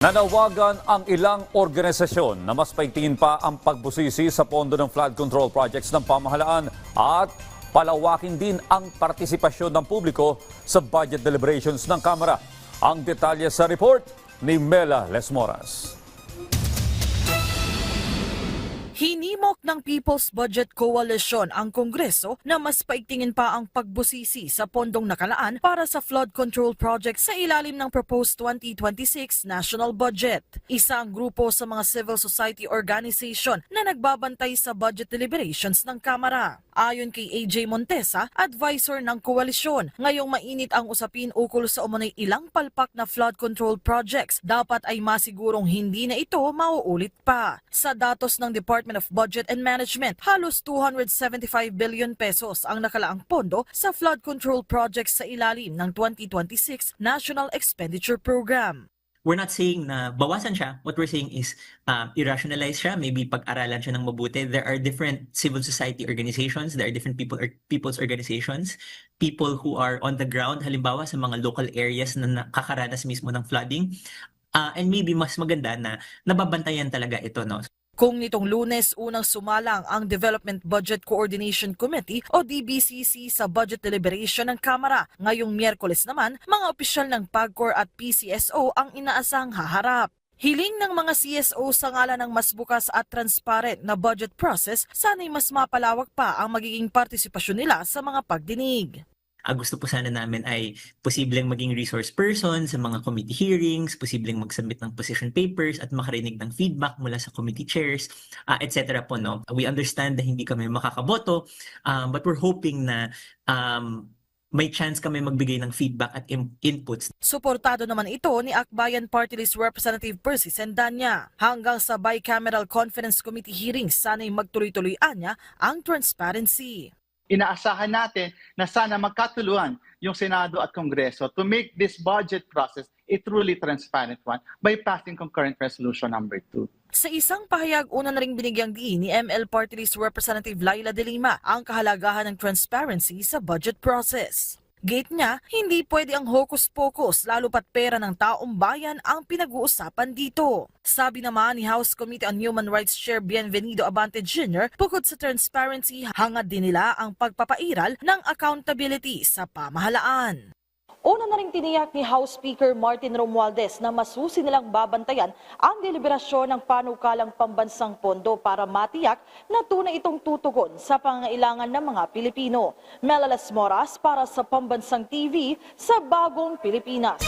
Nanawagan ang ilang organisasyon na mas paigtingin pa ang pagbusisi sa pondo ng flood control projects ng pamahalaan at palawakin din ang partisipasyon ng publiko sa budget deliberations ng Kamara. Ang detalye sa report ni Mela Lesmoras. Hinimok ng People's Budget Coalition ang Kongreso na mas paigtingin pa ang pagbusisi sa pondong nakalaan para sa flood control project sa ilalim ng proposed 2026 national budget. Isa ang grupo sa mga civil society organization na nagbabantay sa budget deliberations ng Kamara. Ayon kay AJ Montesa, advisor ng koalisyon, ngayong mainit ang usapin ukol sa umunay ilang palpak na flood control projects, dapat ay masigurong hindi na ito mauulit pa. Sa datos ng Department of Budget and Management, halos 275 billion pesos ang nakalaang pondo sa flood control projects sa ilalim ng 2026 National Expenditure Program. we're not saying na bawasan siya. What we're saying is um, irrationalize siya, maybe pag-aralan siya ng mabuti. There are different civil society organizations, there are different people or people's organizations, people who are on the ground, halimbawa sa mga local areas na nakakaranas mismo ng flooding. Uh, and maybe mas maganda na nababantayan talaga ito, no? Kung nitong lunes unang sumalang ang Development Budget Coordination Committee o DBCC sa budget deliberation ng Kamara, ngayong Miyerkules naman, mga opisyal ng PAGCOR at PCSO ang inaasang haharap. Hiling ng mga CSO sa ngalan ng mas bukas at transparent na budget process, sana'y mas mapalawak pa ang magiging partisipasyon nila sa mga pagdinig. Ang gusto po sana namin ay posibleng maging resource person sa mga committee hearings, posibleng mag-submit ng position papers at makarinig ng feedback mula sa committee chairs, uh, etc. po. No? We understand na hindi kami makakaboto, um, but we're hoping na um, may chance kami magbigay ng feedback at in- inputs Suportado naman ito ni Akbayan Party List Representative Percy Sendanya. Hanggang sa Bicameral Conference Committee hearings, sana'y magtuloy-tuloy anya ang transparency. Inaasahan natin na sana magkatuluan yung Senado at Kongreso to make this budget process a truly transparent one by passing concurrent resolution number 2. Sa isang pahayag, una na ring binigyang diin ni ML Party List Representative Laila De Lima ang kahalagahan ng transparency sa budget process. Gate niya, hindi pwede ang hocus-pocus lalo pat pera ng taong bayan ang pinag-uusapan dito. Sabi naman ni House Committee on Human Rights Chair Bienvenido Abante Jr., bukod sa transparency, hangad din nila ang pagpapairal ng accountability sa pamahalaan. Una na rin tiniyak ni House Speaker Martin Romualdez na masusi nilang babantayan ang deliberasyon ng panukalang pambansang pondo para matiyak na tunay itong tutugon sa pangailangan ng mga Pilipino. Melalas Moras para sa Pambansang TV sa Bagong Pilipinas.